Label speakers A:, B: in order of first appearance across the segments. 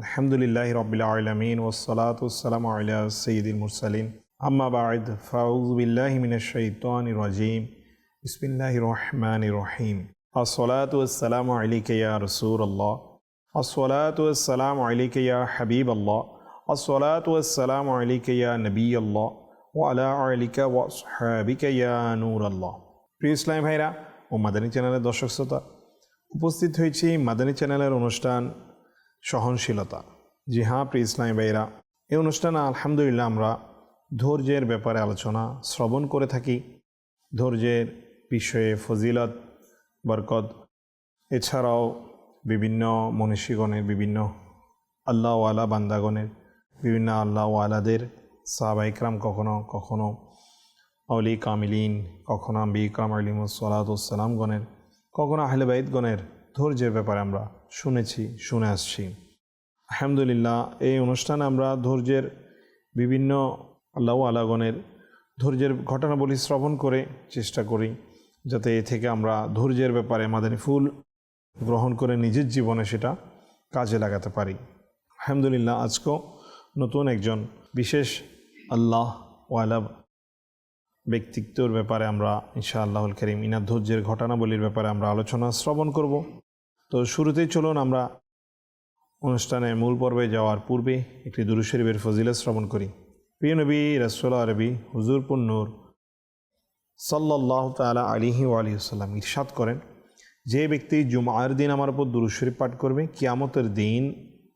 A: আলহামদুলিল্লাহ রবিল আলমিন ওসলাতাম আল্লাহ সঈদুল মুরসালিন। আম্মা বাদ ফাউজবিল্লাহ মিনশাইতান রাজিম। বিসমিল্লাহ রহমান রহিম। ইয়া রাসূলুল্লাহ। আসসালাতু ওয়াসসালামু আলাইকা ইয়া হাবিবাল্লাহ। আসসালাতু ওয়াসসালামু আলাইকা ইয়া নবিয়াল্লাহ। ওয়া আলা আলিকা ওয়া আসহাবিকা ইয়া নূরাল্লাহ। প্রিয় ইসলাম ভাইরা ও মাদানী চ্যানেলের দর্শক শ্রোতা, উপস্থিত হয়েছি মাদানী চ্যানেলের অনুষ্ঠান সহনশীলতা। জি হ্যাঁ প্রিয় ইসলামী ভাইরা এই অনুষ্ঠানে আলহামদুলিল্লাহ আমরা ধৈর্যের ব্যাপারে আলোচনা শ্রবণ করে থাকি। ধৈর্যের বিষয়ে ফজিলত, বরকত, এছাড়াও বিভিন্ন মনীষীগণের, বিভিন্ন আল্লাহওয়ালা বান্দাগণের, বিভিন্ন আল্লাহওয়ালাদের, সাহাবা ইকরাম কখনো কখনো অলি কামিলিন, কখনো আম্বি ইকরাম আলিম সালাতামগণের কখনো আহলেবাইদগণের ধৈর্যের ব্যাপারে আমরা শুনেছি, শুনে আসছি। আলহামদুলিল্লাহ, এই অনুষ্ঠানে আমরা ধৈর্যের বিভিন্ন আল্লাহ আলাগণের ধৈর্যের ঘটনাবলী শ্রবণ করে চেষ্টা করি, যাতে এ থেকে আমরা ধৈর্যের ব্যাপারে মাদানী ফুল গ্রহণ করে নিজের জীবনে সেটা কাজে লাগাতে পারি। আলহামদুলিল্লাহ, আজকেও নতুন একজন বিশেষ আল্লাহ ওয়ালা ব্যক্তিত্বর ব্যাপারে আমরা ইনশা আল্লাহুল করিম, ইনার ধৈর্যের ঘটনাবলীর ব্যাপারে আমরা আলোচনা, শ্রবণ করব। তো শুরুতেই চলুন আমরা অনুষ্ঠানে মূল পর্বে যাওয়ার পূর্বে একটি দুরু শরীফের ফজিলত শ্রবণ করি। প্রিয় নবী রসোল্লা আরবি, হুজুরপুর নূর সাল্লাহ তালা আলিহি আলী সাল্লাম ইরশাদ করেন, যে ব্যক্তি জুমার দিন আমার উপর দুরু শরীফ পাঠ করবে, কিয়ামতের দিন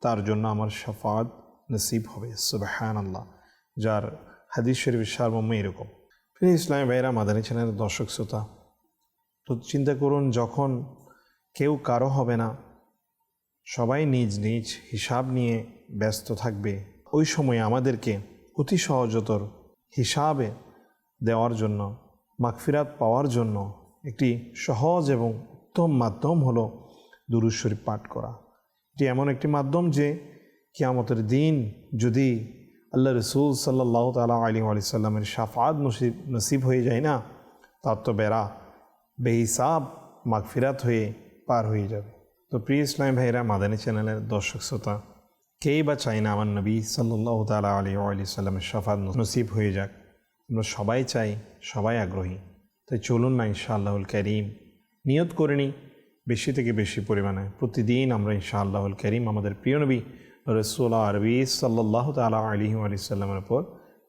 A: তার জন্য আমার শফাত নসিব হবে। সুবাহান আল্লাহ যার হাদিস শরীফের সারমর্ম এরকম। প্রিয় ইসলামী ভাইরা মাদানী চ্যানেলের দর্শক শ্রোতা, তো চিন্তা করুন, যখন কেউ কারও হবে না। সবাই নিজ নিজ হিসাব নিয়ে ব্যস্ত থাকবে। ওই সময় আমাদেরকে অতি সহজতর হিসাবে দেওয়ার জন্য, মাগফিরাত পাওয়ার জন্য একটি সহজ এবং উত্তম মাধ্যম হলো দুরুশ্বরী পাঠ করা। এটি এমন একটি মাধ্যম যে কিয়ামতের দিন যদি আল্লাহ রসুল সাল্লাহ তালা আলী আলি সাল্লামের সাফাত নসিব নসিব হয়ে যায় না, তার তো বেড়া, বেহিসাব, মাগফিরাত হয়ে পার হয়ে যাবে। তো প্রিয় ইসলাম ভাইরা মাদানী চ্যানেলের দর্শক শ্রোতা, কেই বা চাই না আমার নবী সাল্লাহ তালা আলী আলি সাল্লামের সাফাত নসিব হয়ে যাক। আমরা সবাই চাই, সবাই আগ্রহী। তাই চলুন না ইনশাআল্লাহুল করিম নিয়ত করে নিই, বেশি থেকে বেশি পরিমাণে। প্রতিদিন আমরা ইনশাআল্লাহুল করিম আমাদের প্রিয় নবী রসুল্লাহ আরবি সাল্লাহ তালা আলী আলি সাল্লামের উপর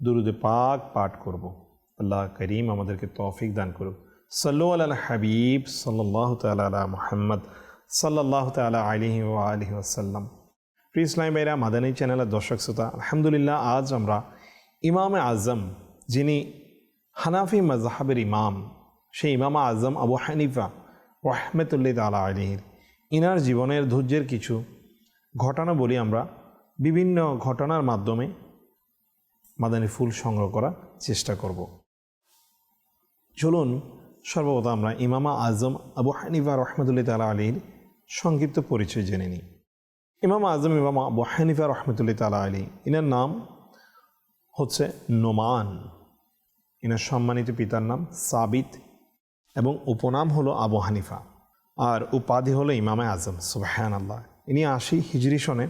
A: দুরুদে পাক পাঠ করব। আল্লাহ করিম আমাদেরকে তৌফিক দান করুক। সাল্লু হাবিব সাল্লাহ তালা মোহাম্মদ সাল্লাহ তালা আলিহি ও আলহি আসাল্লাম প্রিয় ইসলাম ভাইরা, মাদানী চ্যানেলের দর্শক শ্রোতা, আলহামদুলিল্লাহ আজ আমরা ইমাম আজম, যিনি হানাফি মজাহাবের ইমাম, সেই ইমাম আজম আবু হানিফা রহমতুল্লি তালা আলিহির ইনার জীবনের ধৈর্যের কিছু ঘটনা বলি আমরা। বিভিন্ন ঘটনার মাধ্যমে মাদানী ফুল সংগ্রহ করার চেষ্টা করব। চলুন সর্বপ্রথম আমরা ইমামা আজম আবু হানিফা রহমতুল্লি তালা আলীর সংক্ষিপ্ত পরিচয় জেনে নিই। ইমাম আজম, ইমাম আবু হানিফা রহমতুল্লি তালা আলী ইনার নাম হচ্ছে নোমান। ইনার সম্মানিত পিতার নাম সাবিত এবং উপনাম হলো আবু হানিফা। আর উপাধি হলো ইমামে আজম সুবাহান আল্লাহ ইনি আশি হিজরি সনে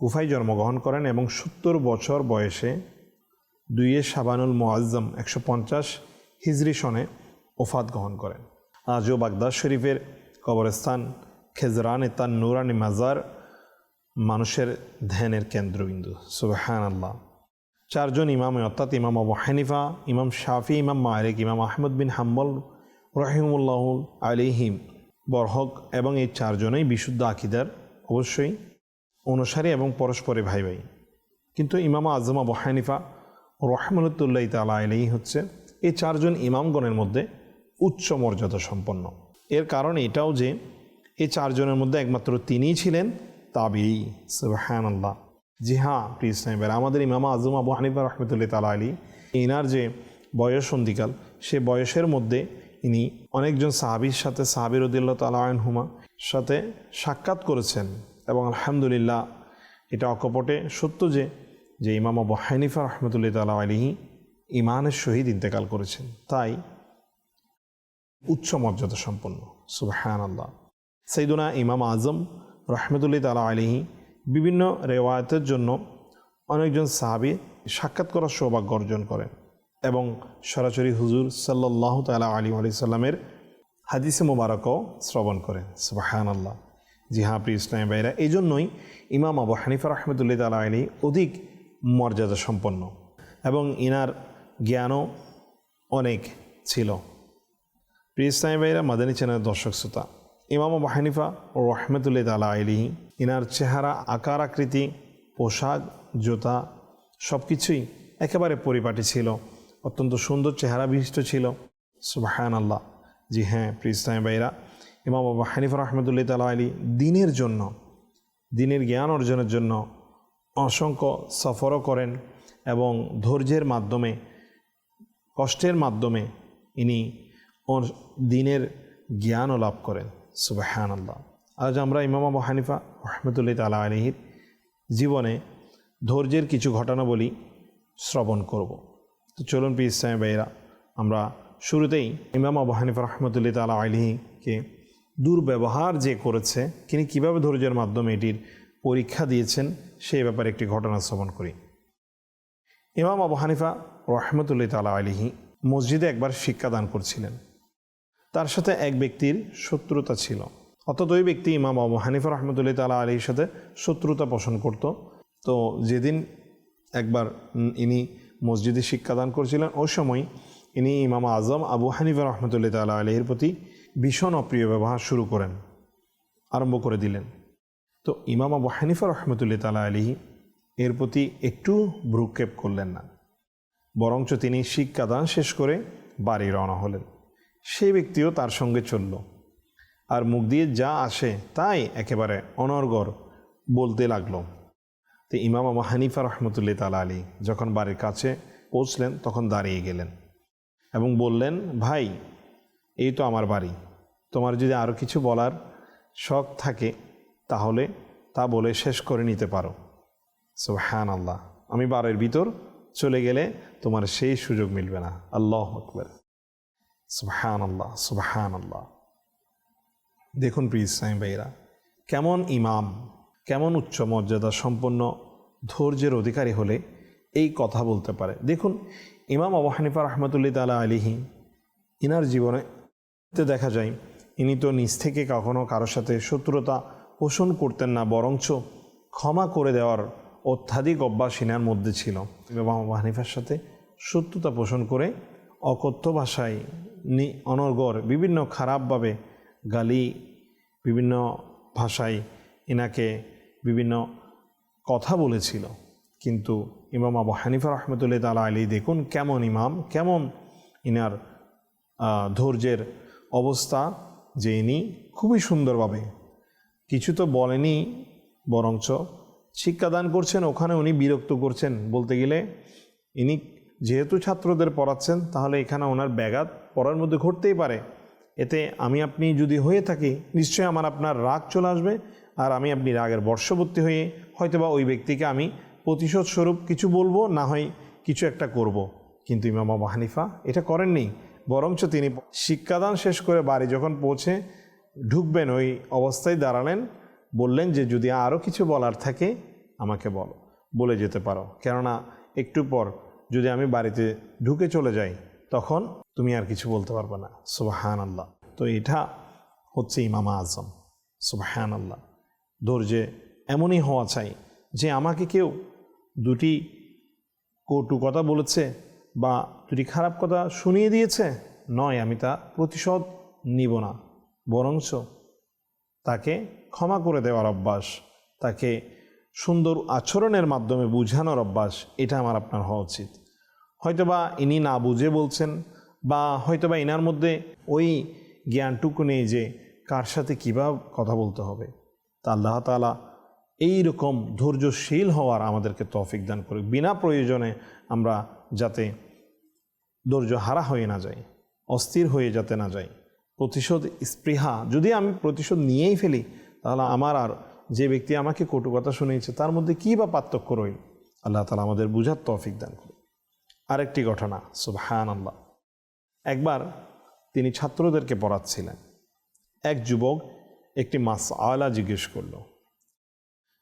A: কুফায় জন্মগ্রহণ করেন এবং সত্তর বছর বয়সে দুইয়ে সাবানুল মোয়াজ্জম একশো পঞ্চাশ হিজরি সনে ওফাত গ্রহণ করেন। আজও বাগদাদ শরীফের কবরস্থান খেজরানে তার নুরানি মাজার মানুষের ধ্যানের কেন্দ্রবিন্দু। সুবাহান আল্লাহ চারজন ইমামে, অর্থাৎ ইমাম আবু হানিফা, ইমাম শাফি, ইমাম মালিক, ইমাম আহমদ বিন হাম্বল রহিমুল্লাহ আলিহিম বরহক এবং এই চারজনেই বিশুদ্ধ আকিদার অবশ্যই অনুসারী এবং পরস্পরে ভাই ভাই কিন্তু ইমাম আজম আবু হানিফা রহমতুল্লাহ তালা আলাই হচ্ছে এই চারজন ইমামগণের মধ্যে উচ্চ মর্যাদা সম্পন্ন। এর কারণ এটাও যে, এই চারজনের মধ্যে একমাত্র তিনিই ছিলেন তাবি সুবাহান আল্লাহ জি হ্যাঁ প্রিয় ইসলামের আমাদের ইমামা আজম আবু হানিফা রহমতুল্লাহ তালা আলী ইনার যে বয়স সন্ধিকাল, সে বয়সের মধ্যে ইনি অনেকজন সাহাবির সাথে সাহাবির উদ্দিল্লা তালায়ন হুমা সাথে সাক্ষাৎ করেছেন এবং আলহামদুলিল্লাহ এটা অকপটে সত্য যে যে ইমাম আবু হানিফা রহমতুল্লাহ তালা আলিহি ইমানের সহিত ইন্তেকাল করেছেন। তাই উচ্চ মর্যাদা সম্পন্ন। সুবাহান আল্লাহ সৈদুনা ইমাম আজম রহমতুল্লাহ তালা আলিহি বিভিন্ন রেওয়ায়তের জন্য অনেকজন সাহাবি সাক্ষাৎ করার সৌভাগ্য অর্জন করেন এবং সরাসরি হুজুর সাল্লাহ তালা আলী আলি সাল্লামের হাদিসে মোবারকও শ্রবণ করেন। সুবাহান আল্লাহ জি হ্যাঁ প্রিয় ইসলামী ভাইরা এই জন্যই ইমাম আবু হানিফা রহমতুল্লাহ তালা আলী অধিক মর্যাদা সম্পন্ন এবং ইনার জ্ঞানও অনেক ছিল। প্রিয় ইসলামী ভাইরা মাদানী চ্যানেল দর্শক শ্রোতা। ইমাম আবু হানিফা ও রহমতুল্লাহ তালা আলী ইনার চেহারা, আকার, আকৃতি, পোশাক, জুতা সব কিছুই একেবারে পরিপাটি ছিল। অত্যন্ত সুন্দর চেহারা বিশিষ্ট ছিল। সুবাহান আল্লাহ জি হ্যাঁ প্রিস্তায় ভাইরা ইমাম বাবা হানিফ রহমতুল্লাহ তালা আলী দিনের জন্য, দিনের জ্ঞান অর্জনের জন্য অসংখ্য সফরও করেন এবং ধৈর্যের মাধ্যমে, কষ্টের মাধ্যমে ইনি ওর দিনের জ্ঞানও লাভ করেন। সুবাহান আল্লাহ আজ আমরা ইমাম আবু হানিফা রহমতুল্লাহ তালা আলহির জীবনে ধৈর্যের কিছু ঘটনা বলি, শ্রবণ করব। তো চলুন পি ইসলামী ভাইয়েরা, আমরা শুরুতেই ইমাম আবু হানিফা রহমতুল্লাহ তালা আলহিকে দুর্ব্যবহার যে করেছে, তিনি কীভাবে ধৈর্যের মাধ্যমে এটির পরীক্ষা দিয়েছেন, সেই ব্যাপারে একটি ঘটনা শ্রবণ করি। ইমাম আবু হানিফা রহমতুল্লাহ তালা আলিহি মসজিদে একবার শিক্ষাদান করছিলেন। তার সাথে এক ব্যক্তির শত্রুতা ছিল। অর্থাৎ ওই ব্যক্তি ইমাম আবু হানিফা রহমতুল্লাহ তালা আলীর সাথে শত্রুতা পোষণ করত। তো যেদিন একবার ইনি মসজিদে শিক্ষাদান করছিলেন, ওই সময় ইনি ইমাম আজম আবু হানিফা রহমতুল্লাহ তালা আলহির প্রতি ভীষণ অপ্রিয় ব্যবহার শুরু করেন, আরম্ভ করে দিলেন। তো ইমাম আবু হানিফা রহমতুল্লাহ তালা আলিহি এর প্রতি একটু ভ্রুক্ষেপ করলেন না, বরঞ্চ তিনি শিক্ষাদান শেষ করে বাড়ি রওনা হলেন। সেই ব্যক্তিও তার সঙ্গে চলল। আর মুখ দিয়ে যা আসে তাই একেবারে অনর্গর বলতে লাগল। তো ইমাম আবু হানিফা রহমতুল্লাহ তালা আলী যখন বাড়ির কাছে পৌঁছলেন, তখন দাঁড়িয়ে গেলেন এবং বললেন, ভাই, এই তো আমার বাড়ি। তোমার যদি আরও কিছু বলার শখ থাকে, তাহলে তা বলে শেষ করে নিতে পারো। সো হ্যান আল্লাহ আমি বাড়ির ভিতর চলে গেলে তোমার সেই সুযোগ মিলবে না। আল্লাহ আকবর। সুবহান আল্লাহ সুবহান আল্লাহ দেখুন প্রিয় ইসলাম ভাইরা কেমন ইমাম, কেমন উচ্চ মর্যাদা সম্পন্ন ধৈর্যের অধিকারী হলে এই কথা বলতে পারে। দেখুন, ইমাম আবু হানিফা রহমতুল্লি তালা আলিহি ইনার জীবনে দেখা যায়, ইনি তো নিজ থেকে কখনো কারোর সাথে শত্রুতা পোষণ করতেন না, বরঞ্চ ক্ষমা করে দেওয়ার অত্যাধিক অভ্যাস ইনার মধ্যে ছিল। ইমাম আবু হানিফার সাথে শত্রুতা পোষণ করে অকথ্য ভাষায় অনর্গর বিভিন্ন খারাপভাবে গালি বিভিন্ন ভাষায় ইনাকে বিভিন্ন কথা বলেছিল। কিন্তু ইমাম আবু হানিফা রহমতুল্লাহ তালা আলী দেখুন কেমন ইমাম, কেমন ইনার ধৈর্যের অবস্থা যে ইনি খুবই সুন্দরভাবে কিছু তো বলেনি, বরঞ্চ শিক্ষাদান করছেন, ওখানে উনি বিরক্ত করছেন। বলতে গেলে ইনি যেহেতু ছাত্রদের পড়াচ্ছেন, তাহলে এখানে ওনার ব্যাঘাত পড়ার মধ্যে ঘটতেই পারে। এতে আমি আপনি যদি হয়ে থাকি, নিশ্চয়ই আমার আপনার রাগ চলে আসবে, আর আমি আপনি রাগের বর্ষবর্তী হয়ে হয়তোবা ওই ব্যক্তিকে আমি প্রতিশোধ স্বরূপ কিছু বলব, না হয় কিছু একটা করব। কিন্তু ইমাম হানিফা এটা করেননি। বরঞ্চ তিনি শিক্ষাদান শেষ করে বাড়ি যখন পৌঁছে ঢুকবেন, ওই অবস্থায় দাঁড়ালেন, বললেন যে, যদি আরও কিছু বলার থাকে, আমাকে বলো। বলে যেতে পারো। কেননা, একটু পর যদি আমি বাড়িতে ঢুকে চলে যাই, তখন তুমি আর কিছু বলতে পারবে না। সুবাহান আল্লাহ তো এটা হচ্ছে ইমামা আজম। সুবাহান আল্লাহ ধৈর্যে এমনই হওয়া চাই যে আমাকে কেউ দুটি কটু কথা বলেছে বা দুটি খারাপ কথা শুনিয়ে দিয়েছে, নয়, আমি তা প্রতিশোধ নিব না। বরঞ্চ তাকে ক্ষমা করে দেওয়ার অভ্যাস, তাকে সুন্দর আচরণের মাধ্যমে বুঝানোর অভ্যাস, এটা আমার আপনার হওয়া উচিত। হয়তোবা ইনি না বুঝে বলছেন বা হয়তোবা ইনার মধ্যে ওই জ্ঞানটুকু নেই যে কার সাথে কীভাবে কথা বলতে হবে। তা আল্লাহ তালা এই রকম ধৈর্যশীল হওয়ার আমাদেরকে তৌফিক দান করে বিনা প্রয়োজনে আমরা যাতে ধৈর্য হারা হয়ে না যাই, অস্থির হয়ে যাতে না যাই। প্রতিশোধ স্পৃহা, যদি আমি প্রতিশোধ নিয়েই ফেলি, তাহলে আমার আর যে ব্যক্তি আমাকে কটু কথা শুনিয়েছে, তার মধ্যে কী বা পার্থক্য রইল? আল্লাহ তালা আমাদের বুঝার তৌফিক দান করে আরেকটি ঘটনা সুবহান আল্লাহ একবার তিনি ছাত্রদেরকে পড়াচ্ছিলেন। এক যুবক একটি মাস আলা জিজ্ঞেস করল,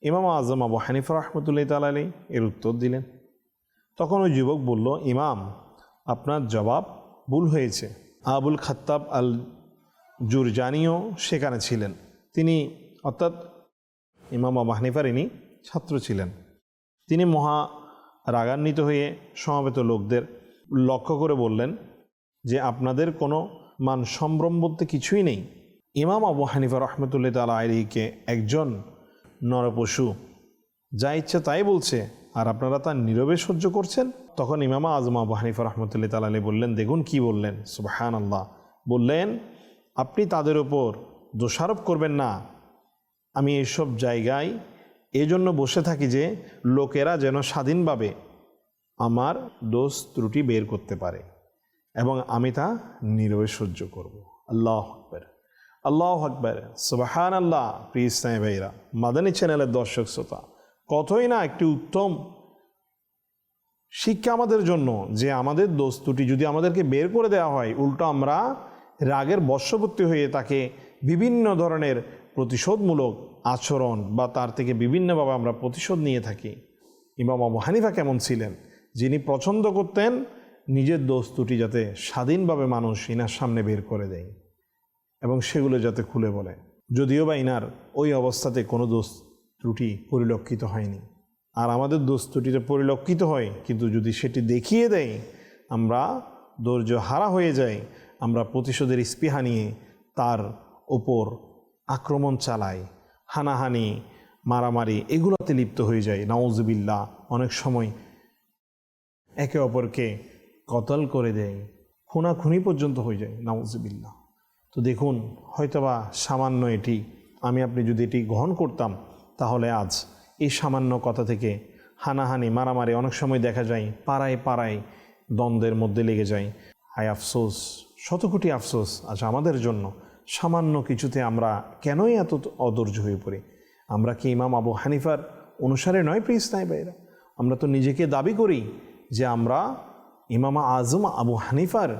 A: ইমাম আজম আবু হানিফা রহমতুল্লাহ তালী এর উত্তর দিলেন। তখন ওই যুবক বলল, ইমাম, আপনার জবাব ভুল হয়েছে। আবুল খাত্তাব আল জুরজানিও সেখানে ছিলেন। তিনি অর্থাৎ ইমাম আবু হানিফার ইনি ছাত্র ছিলেন। তিনি মহা রাগান্বিত হয়ে সমাবেত লোকদের লক্ষ্য করে বললেন যে, আপনাদের কোনো মান সম্ভ্রম বলতে কিছুই নেই। ইমাম আবু হানিফা রহমতুল্লাহ তালা আলীকে একজন নরপশু। যা ইচ্ছে তাই বলছে, আর আপনারা তা নীরবে সহ্য করছেন? তখন ইমামা আজম আবু হানিফা রহমতুল্লাহ তালা আলী বললেন, দেখুন কি বললেন? সুবাহান আল্লাহ বললেন, আপনি তাদের ওপর দোষারোপ করবেন না। আমি এইসব জায়গায় এজন্য বসে থাকি যে লোকেরা যেন স্বাধীনভাবে আমার দোষ ত্রুটি বের করতে পারে এবং আমি তা নীরবে সহ্য করব। আল্লাহ আকবর। আল্লাহ আকবর। সুবাহান আল্লাহ ইসলামী ভাইরা মাদানী চ্যানেলের দর্শক, শ্রোতা, কতই না একটি উত্তম শিক্ষা আমাদের জন্য যে আমাদের দোষ ত্রুটি যদি আমাদেরকে বের করে দেওয়া হয়, উল্টো আমরা রাগের বর্ষবর্তী হয়ে তাকে বিভিন্ন ধরনের প্রতিশোধমূলক আচরণ বা তার থেকে বিভিন্নভাবে আমরা প্রতিশোধ নিয়ে থাকি। ইমাম আবু হানিফা কেমন ছিলেন? যিনি পছন্দ করতেন, নিজের দোষ যাতে স্বাধীনভাবে মানুষ ইনার সামনে বের করে দেয় এবং সেগুলো যাতে খুলে বলে। যদিও বা ইনার ওই অবস্থাতে কোনো দোষ ত্রুটি পরিলক্ষিত হয়নি। আর আমাদের দোষ ত্রুটিতে পরিলক্ষিত হয়, কিন্তু যদি সেটি দেখিয়ে দেয়, আমরা ধৈর্য হারা হয়ে যাই, আমরা প্রতিশোধের স্পৃহা নিয়ে তার ওপর আক্রমণ চালায়, হানাহানি, মারামারি, এগুলোতে লিপ্ত হয়ে যায়। নওয়াজবিল্লা অনেক সময় একে অপরকে কতল করে দেয়, খুনাখুনি পর্যন্ত হয়ে যায় নওয়াজবিল্লা তো দেখুন, হয়তোবা সামান্য এটি, আমি আপনি যদি এটি গ্রহণ করতাম, তাহলে আজ এই সামান্য কথা থেকে হানাহানি, মারামারি অনেক সময় দেখা যায়, পাড়ায় পাড়ায় দ্বন্দ্বের মধ্যে লেগে যায়। হায় আফসোস শত কোটি আফসোস আজ আমাদের জন্য। সামান্য কিছুতে আমরা কেনই এত অধৈর্য হয়ে পড়ি? আমরা কি ইমাম আবু হানিফার অনুসারে নয় প্রিস নাই বাইরা? আমরা তো নিজেকে দাবি করি যে আমরা ইমামা আজম আবু হানিফার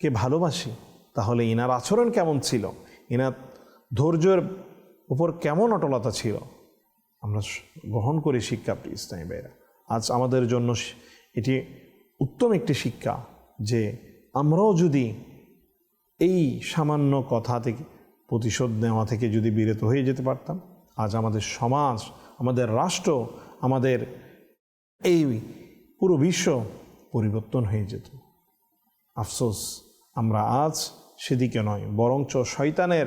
A: কে ভালোবাসি। তাহলে ইনার আচরণ কেমন ছিল? ইনার ধৈর্যের উপর কেমন অটলতা ছিল? আমরা গ্রহণ করি শিক্ষা ইসলামী ভাইরা আজ আমাদের জন্য এটি উত্তম একটি শিক্ষা যে আমরাও যদি এই সামান্য কথা থেকে, প্রতিশোধ নেওয়া থেকে যদি বিরত হয়ে যেতে পারতাম, আজ আমাদের সমাজ, আমাদের রাষ্ট্র, আমাদের এই পুরো বিশ্ব পরিবর্তন হয়ে যেত। আফসোস, আমরা আজ সেদিকে নয়, বরঞ্চ শয়তানের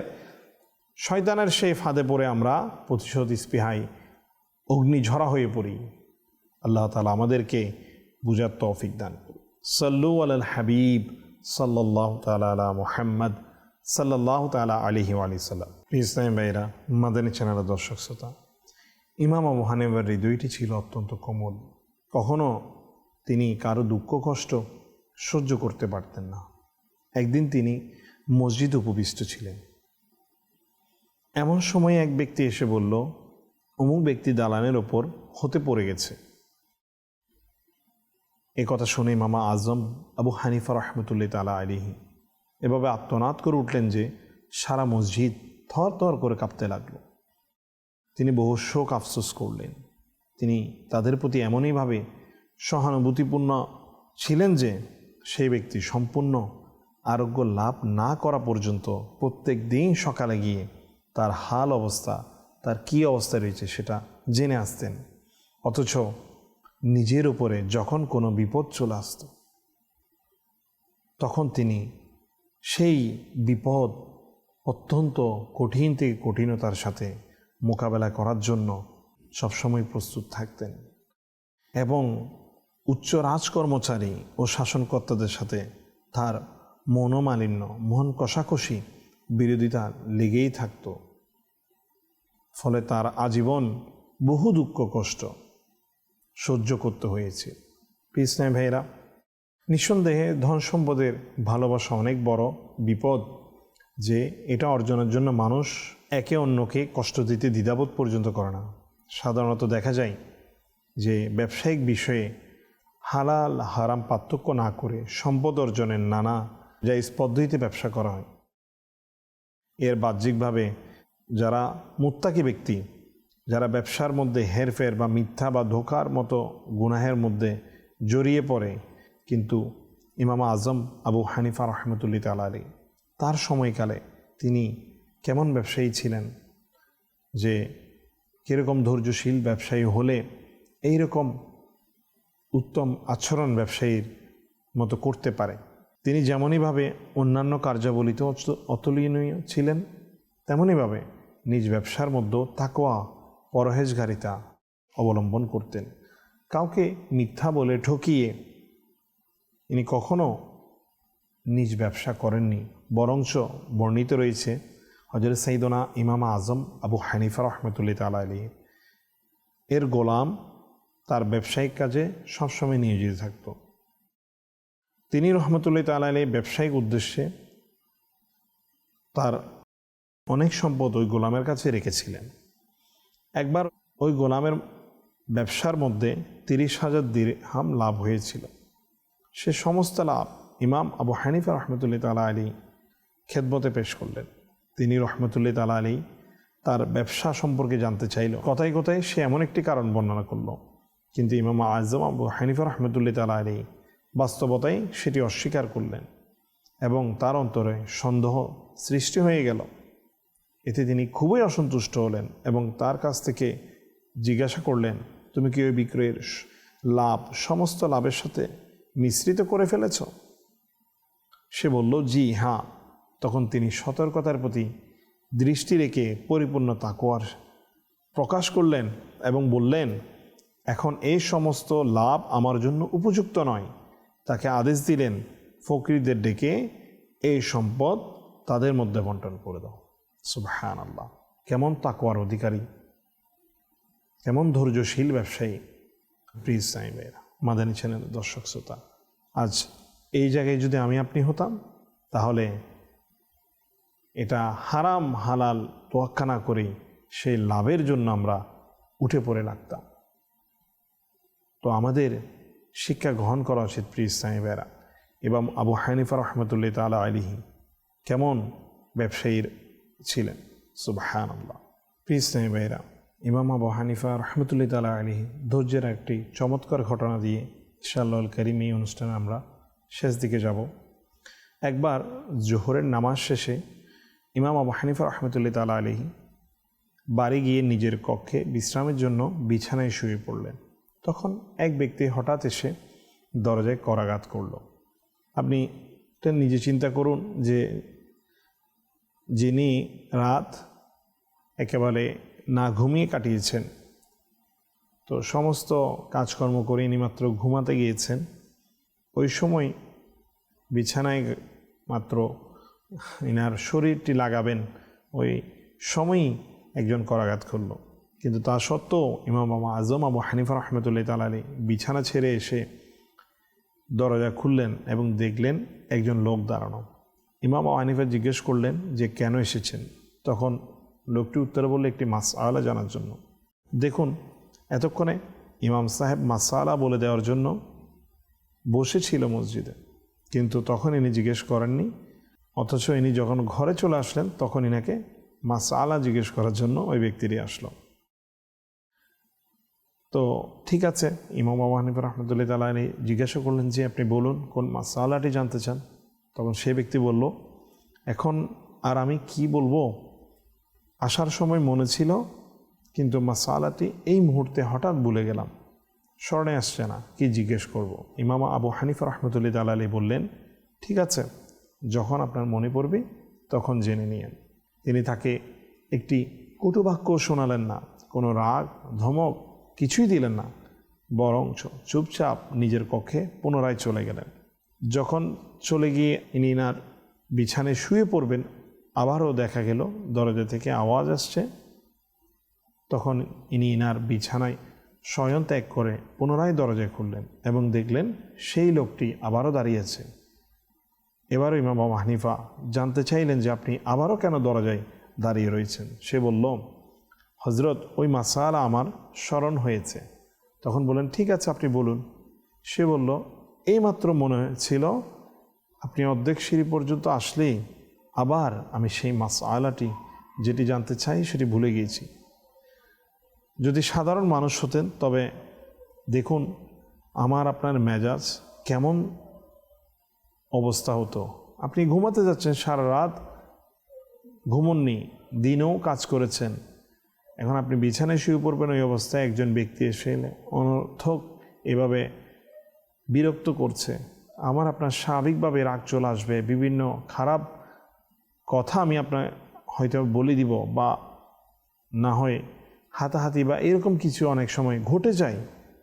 A: শয়তানের সেই ফাঁদে পড়ে আমরা প্রতিশোধ স্পৃহায় অগ্নিঝরা হয়ে পড়ি। আল্লাহ তালা আমাদেরকে বুঝার তৌফিক দান করুন। সাল্লু আল হাবিব। সাল্লাহ তালা আলা মোহাম্মদ সাল্লাহ তালা আলিহি আলি সাল্লাম। ইসলাম ভাইরা মাদানী চ্যানেলের দর্শক শ্রোতা, ইমাম আবু হানিফার হৃদয়টি ছিল অত্যন্ত কোমল। কখনো তিনি কারও দুঃখ, কষ্ট সহ্য করতে পারতেন না। একদিন তিনি মসজিদ উপবিষ্ট ছিলেন। এমন সময় এক ব্যক্তি এসে বলল, অমুক ব্যক্তি দালানের ওপর হতে পড়ে গেছে। এ কথা শুনে মামা আজম আবু হানিফা রহমতুল্লাহ তালা আলিহি এভাবে আত্মনাদ করে উঠলেন যে সারা মসজিদ থর থর করে কাঁপতে লাগল। তিনি বহু শোক আফসোস করলেন। তিনি তাদের প্রতি এমনইভাবে সহানুভূতিপূর্ণ ছিলেন যে সেই ব্যক্তি সম্পূর্ণ আরোগ্য লাভ না করা পর্যন্ত প্রত্যেক দিন সকালে গিয়ে তার হাল অবস্থা, তার কী অবস্থা রয়েছে সেটা জেনে আসতেন। অথচ নিজের উপরে যখন কোনো বিপদ চলে আসত, তখন তিনি সেই বিপদ অত্যন্ত কঠিন থেকে কঠিনতার সাথে মোকাবেলা করার জন্য সবসময় প্রস্তুত থাকতেন এবং উচ্চ রাজকর্মচারী ও শাসনকর্তাদের সাথে তার মনোমালিন্য মন কষাকষি বিরোধিতা লেগেই থাকত। ফলে তার আজীবন বহু দুঃখ, কষ্ট সহ্য করতে হয়েছে। পিস নাই ভাইরা নিঃসন্দেহে ধন সম্পদের ভালোবাসা অনেক বড় বিপদ, যে এটা অর্জনের জন্য মানুষ একে অন্যকে কষ্ট দিতে দ্বিধাবোধ পর্যন্ত করে না। সাধারণত দেখা যায় যে ব্যবসায়িক বিষয়ে হালাল, হারাম পার্থক্য না করে সম্পদ অর্জনের নানা জায়জ পদ্ধতিতে ব্যবসা করা হয়। এর বাহ্যিকভাবে যারা মুত্তাকি ব্যক্তি যারা ব্যবসার মধ্যে হেরফের বা মিথ্যা বা ধোকার মতো গুনাহের মধ্যে জড়িয়ে পড়ে, কিন্তু ইমাম আজম আবু হানিফা রহমতুল্লি তালালি তার সময়কালে তিনি কেমন ব্যবসায়ী ছিলেন? যে কীরকম ধৈর্যশীল ব্যবসায়ী হলে এই রকম উত্তম আচরণ ব্যবসায়ীর মতো করতে পারে? তিনি যেমনইভাবে অন্যান্য কার্যাবলিতে অত- অতুলনীয় ছিলেন, তেমনইভাবে নিজ ব্যবসার মধ্যেও তাকোয়া পরহেজগারিতা অবলম্বন করতেন। কাউকে মিথ্যা বলে ঠকিয়ে ইনি কখনো নিজ ব্যবসা করেননি, বরঞ্চ বর্ণিত রয়েছে হজরত সৈদনা ইমাম আজম আবু হানিফা রহমতুল্লি তালা আলী এর গোলাম তার ব্যবসায়িক কাজে সবসময় নিয়োজিত থাকত। তিনি রহমতুল্লাহ তালা আলী ব্যবসায়িক উদ্দেশ্যে তার অনেক সম্পদ ওই গোলামের কাছে রেখেছিলেন। একবার ওই গোলামের ব্যবসার মধ্যে তিরিশ হাজার দিরহাম লাভ হয়েছিল। সে সমস্ত লাভ ইমাম আবু হানিফা রহমতুল্লাহ তালা আলী খেদমতে পেশ করলেন। তিনি রহমতুল্লাহ তালা আলী তার ব্যবসা সম্পর্কে জানতে চাইল। কথায় কথায় সে এমন একটি কারণ বর্ণনা করল, কিন্তু ইমাম আজম আবু হানিফা রহমতুল্লাহ তালা আলী বাস্তবতায় সেটি অস্বীকার করলেন এবং তার অন্তরে সন্দেহ সৃষ্টি হয়ে গেল। এতে তিনি খুবই অসন্তুষ্ট হলেন এবং তার কাছ থেকে জিজ্ঞাসা করলেন, তুমি কি ওই বিক্রয়ের লাভ, সমস্ত লাভের সাথে মিশ্রিত করে ফেলেছ? সে বলল, জি হ্যাঁ। তখন তিনি সতর্কতার প্রতি দৃষ্টি রেখে পরিপূর্ণ তাকোয়ার প্রকাশ করলেন এবং বললেন, এখন এই সমস্ত লাভ আমার জন্য উপযুক্ত নয়। তাকে আদেশ দিলেন, ফকিরদের ডেকে এই সম্পদ তাদের মধ্যে বন্টন করে দাও। সুবহান আল্লাহ কেমন তাকোয়ার অধিকারী? কেমন ধৈর্যশীল ব্যবসায়ী? প্রিজ সাইবের মাদানী চ্যানেল দর্শক শ্রোতা, আজ এই জায়গায় যদি আমি আপনি হতাম, তাহলে এটা হারাম হালাল তোয়াক্কা না করেই সেই লাভের জন্য আমরা উঠে পড়ে লাগতাম। তো আমাদের শিক্ষা গ্রহণ করা উচিত প্রিয় সাহেবেরা এবং আবু হানিফা রহমতুল্লাহ তালা আলিহি কেমন ব্যবসায়ীর ছিলেন। সুবাহান আল্লাহ প্রিয় সাহেবেরা ইমাম আবু হানিফা রহমতুল্লাহ তালা আলিহি ধৈর্যের একটি চমৎকার ঘটনা দিয়ে ইশাল্লাহ করিম এই অনুষ্ঠানে আমরা শেষ দিকে যাব। একবার জোহরের নামাজ শেষে ইমাম আবু হানিফা রহমতুল্লাহ তালা আলিহি বাড়ি গিয়ে নিজের কক্ষে বিশ্রামের জন্য বিছানায় শুয়ে পড়লেন। তখন এক ব্যক্তি হঠাৎ এসে দরজায় করাঘাত করল। আপনি নিজে চিন্তা করুন যে যিনি রাত একেবারে না ঘুমিয়ে কাটিয়েছেন। তো সমস্ত কাজকর্ম করে ইনি মাত্র ঘুমাতে গিয়েছেন। ওই সময় বিছানায় মাত্র ইনার শরীরটি লাগাবেন ওই সময়ই একজন করাঘাত করল। কিন্তু তা সত্ত্বেও ইমাম বাবা আজম আবু হানিফা রহমতুল্লাহ তালালি বিছানা ছেড়ে এসে দরজা খুললেন এবং দেখলেন একজন লোক দাঁড়ানো। ইমাম আবু হানিফা জিজ্ঞেস করলেন যে, কেন এসেছেন? তখন লোকটি উত্তরে বললে, একটি মাস আলা জানার জন্য। দেখুন, এতক্ষণে ইমাম সাহেব মাসালা বলে দেওয়ার জন্য বসেছিল মসজিদে, কিন্তু তখন ইনি জিজ্ঞেস করেননি, অথচ ইনি যখন ঘরে চলে আসলেন, তখন ইনাকে মাসালা জিজ্ঞেস করার জন্য ওই ব্যক্তিটি আসলো। তো ঠিক আছে, ইমাম আবু হানিফা রহমতুল্লাহ তালা জিজ্ঞাসা করলেন যে, আপনি বলুন, কোন মাসালাটি জানতে চান? তখন সে ব্যক্তি বলল, এখন আর আমি কি বলব? আসার সময় মনে ছিল, কিন্তু মাসালাটি এই মুহূর্তে হঠাৎ ভুলে গেলাম। স্মরণে আসছে না, কি জিজ্ঞেস করব। ইমামা আবু হানিফা রহমতুল্লাহ তালা আলী বললেন, ঠিক আছে, যখন আপনার মনে পড়বে, তখন জেনে নিয়েন। তিনি তাকে একটি কটুবাক্য শোনালেন না, কোনো রাগ, ধমক কিছুই দিলেন না বরং চুপচাপ নিজের কক্ষে পুনরায় চলে গেলেন। যখন চলে গিয়ে ইনি ইনার বিছানায় শুয়ে পড়বেন, আবারও দেখা গেল, দরজা থেকে আওয়াজ আসছে। তখন ইনি ইনার বিছানায় শয়ন ত্যাগ করে পুনরায় দরজায় খুললেন এবং দেখলেন সেই লোকটি আবারও দাঁড়িয়েছে এবারও ইমাম আবু হানিফা জানতে চাইলেন যে আপনি আবারও কেন দরজায় দাঁড়িয়ে রয়েছেন। সে বলল হজরত ওই মাসালা আমার স্মরণ হয়েছে। তখন বললেন, ঠিক আছে, আপনি বলুন। সে বলল এইমাত্র মনে হয়েছিল আপনি অর্ধেক সিঁড়ি পর্যন্ত আসলেই আবার আমি সেই মাসালাটি যেটি জানতে চাই সেটি ভুলে গিয়েছি। যদি সাধারণ মানুষ হতেন, তবে দেখুন আমার আপনার মেজাজ কেমন অবস্থা হতো। আপনি ঘুমাতে যাচ্ছেন, সারা রাত ঘুমননি, দিনেও কাজ করেছেন। এখন আপনি বিছানায় শুয়ে পড়বেন, ওই অবস্থায় একজন ব্যক্তি এসে অনর্থক এভাবে বিরক্ত করছে। আমার আপনার স্বাভাবিকভাবে রাগ চলে আসবে, বিভিন্ন খারাপ কথা আমি আপনার হয়তো বলে দিব বা না হয় হাতাহাতি বা এরকম কিছু অনেক সময় ঘটে যায়।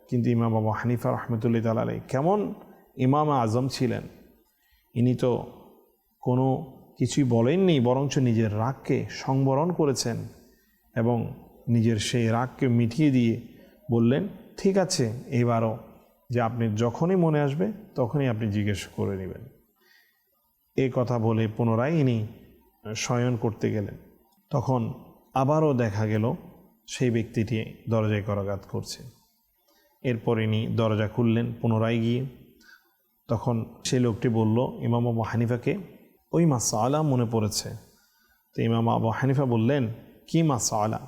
A: কিন্তু ইমাম বাবা হানিফা রহমতুল্লাহ তালাই কেমন ইমাম আজম ছিলেন? ইনি তো কোনো কিছুই বলেননি, বরঞ্চ নিজের রাগকে সংবরণ করেছেন এবং নিজের সেই রাগকে মিটিয়ে দিয়ে বললেন, ঠিক আছে, এবারও যে আপনি যখনই মনে আসবে, তখনই আপনি জিজ্ঞেস করে নেবেন। এই কথা বলে পুনরায় ইনি শয়ন করতে গেলেন। তখন আবারও দেখা গেল সেই ব্যক্তিটি দরজায় করাঘাত করছে। এরপর ইনি দরজা খুললেন পুনরায় গিয়ে। তখন সেই লোকটি বলল, ইমাম আবু হানিফাকে ওই মাসা আলা মনে পড়েছে। তো ইমাম আবু হানিফা বললেন, কি মাসা আলা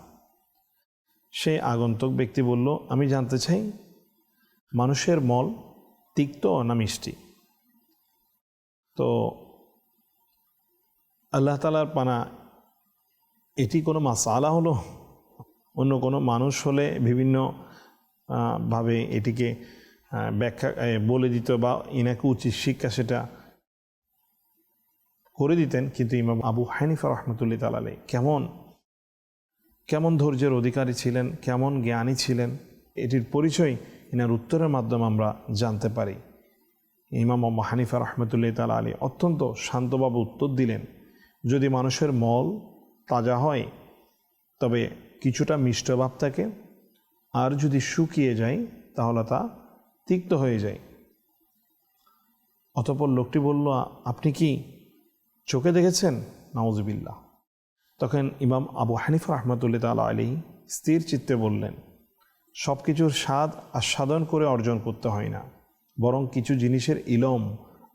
A: সেই আগন্তুক ব্যক্তি বলল, আমি জানতে চাই মানুষের মল তিক্ত না মিষ্টি? তো আল্লাহ তালার পানা, এটি কোনো মাসালা হলো? অন্য কোনো মানুষ হলে বিভিন্ন ভাবে এটিকে ব্যাখ্যা বলে দিত বা ইনাকে উচিত শিক্ষা সেটা করে দিতেন। কিন্তু ইমাম আবু হানিফা রহমতুল্লাহ তালালে কেমন? কেমন ধৈর্যের অধিকারী ছিলেন? কেমন জ্ঞানী ছিলেন? এটির পরিচয় ইনার উত্তরের মাধ্যমে আমরা জানতে পারি। ইমাম আবু হানিফা রহমতুল্লাহ তালা আলী অত্যন্ত শান্তভাবে উত্তর দিলেন, যদি মানুষের মল তাজা হয়, তবে কিছুটা মিষ্ট ভাব থাকে, আর যদি শুকিয়ে যায়, তাহলে তা তিক্ত হয়ে যায়। অতপর লোকটি বলল, আপনি কি চোখে দেখেছেন? নাউজবিল্লা তখন ইমাম আবু হানিফা রহমতুল্লাহ তালা আলী স্থির চিত্তে বললেন সব কিছুর স্বাদ আস্বাদন করে অর্জন করতে হয় না, বরং কিছু জিনিসের ইলম,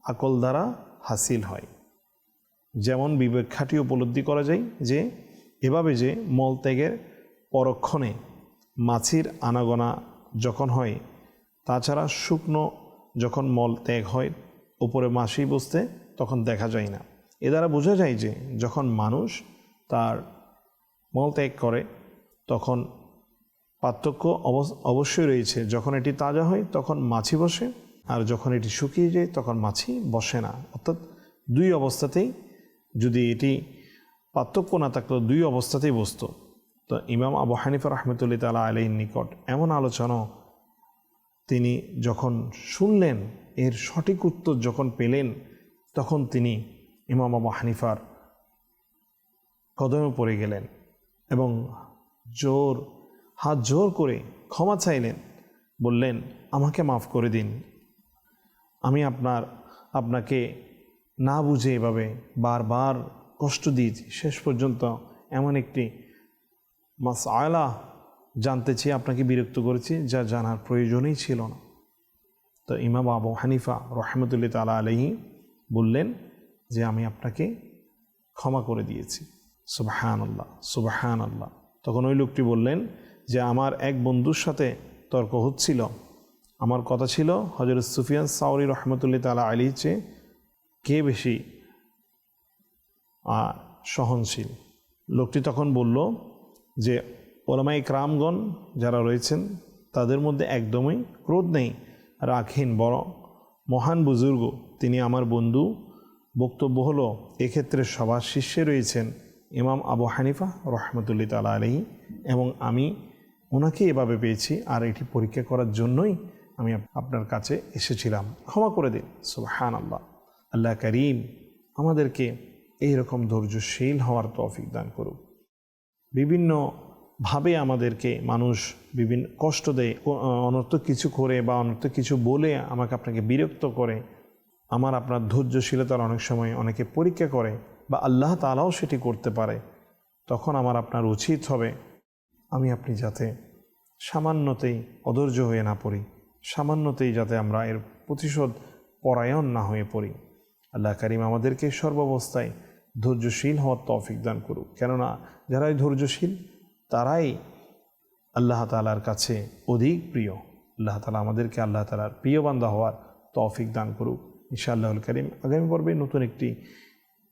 A: আকল দ্বারা হাসিল হয়। যেমন বিবেক খাটি উপলব্ধি করা যায় যে, এভাবে যে মলত্যাগের পরক্ষণে মাছির আনাগোনা যখন হয়, তাছাড়া শুকনো যখন মল ত্যাগ হয়, উপরে মাছি বসতে তখন দেখা যায় না। এ দ্বারা বোঝা যায় যে, যখন মানুষ তার মল ত্যাগ করে, তখন পার্থক্য অবশ্যই রয়েছে। যখন এটি তাজা হয়, তখন মাছি বসে, আর যখন এটি শুকিয়ে যায়, তখন মাছি বসে না। অর্থাৎ দুই অবস্থাতেই যদি এটি পার্থক্য না থাকতো দুই অবস্থাতেই বসতো। তো ইমাম আবু হানিফা রহমতুল্লাহ তালা আলীর নিকট এমন আলোচনা তিনি যখন শুনলেন, এর সঠিক উত্তর যখন পেলেন, তখন তিনি ইমাম আবু হানিফার কদমে পড়ে গেলেন এবং জোর হাত জোর করে ক্ষমা চাইলেন, বললেন, আমাকে মাফ করে দিন। আমি আপনার, আপনাকে না বুঝে এভাবে বারবার কষ্ট দিয়েছি। শেষ পর্যন্ত এমন একটি মাস আয়লা জানতে চেয়ে আপনাকে বিরক্ত করেছি, যা জানার প্রয়োজনই ছিল না। তো ইমাম আবু হানিফা রহমতুল্লাহ তালা আলহি বললেন যে, আমি আপনাকে ক্ষমা করে দিয়েছি। সুবাহান আল্লাহ সুবাহান আল্লাহ তখন ওই লোকটি বললেন আমার এক বন্ধুর সাথে তর্ক হচ্ছিল। আমার কথা ছিল হজরত সুফিয়ান সাউরি রহমতুল্লাহ তালা আলী চেয়ে কে বেশি সহনশীল? লোকটি তখন বলল যে ওলামাই ক্রামগণ যারা রয়েছেন, তাদের মধ্যে একদমই ক্রোধ নেই। রাখেন বড় মহান বুজুর্গ, তিনি আমার বন্ধু। বক্তব্য হলো, এক্ষেত্রে সবার শীর্ষে রয়েছেন ইমাম আবু হানিফা রহমতুল্লি তালা আলহী এবং আমি ওনাকে এভাবে পেয়েছি আর এটি পরীক্ষা করার জন্যই আমি আপনার কাছে এসেছিলাম। ক্ষমা করে দিন। সুবহান আল্লাহ আল্লাহ করিম আমাদেরকে এইরকম ধৈর্যশীল হওয়ার তৌফিক দান করুক। বিভিন্নভাবে আমাদেরকে মানুষ বিভিন্ন কষ্ট দেয় অনর্থক কিছু করে বা অনর্থক কিছু বলে আমাকে আপনাকে বিরক্ত করে, আমার আপনার ধৈর্যশীলতার অনেক সময় অনেকে পরীক্ষা করে বা আল্লাহ তালাও সেটি করতে পারে, তখন আমার আপনার উচিত হবে আমি আপনি যাতে সামান্যতেই অধৈর্য হয়ে না পড়ি, সামান্যতেই যাতে আমরা এর প্রতিশোধ পরায়ণ না হয়ে পড়ি। আল্লাহ করিম আমাদেরকে সর্বাবস্থায় ধৈর্যশীল হওয়ার তৌফিক দান করুক। কেননা, যারাই ধৈর্যশীল, তারাই আল্লাহ তালার কাছে অধিক প্রিয়। আল্লাহ তালা আমাদেরকে আল্লাহ তালার প্রিয় বান্ধা হওয়ার তৌফিক দান করুক। ইনশাআল্লাহুল করিম আগামী পর্বে নতুন একটি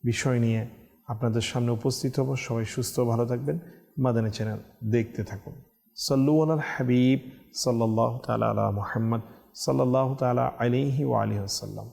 A: বিষয় নিয়ে আপনাদের সামনে উপস্থিত হব। সবাই সুস্থ, ভালো থাকবেন। মাদানী চ্যানেল দেখতে থাকুন। সল্লু আল হাবিব সাল্লাহ তালা আলা মোহাম্মদ সাল্লাহ তালা আলিহি ওয়ালি আসাল্লাম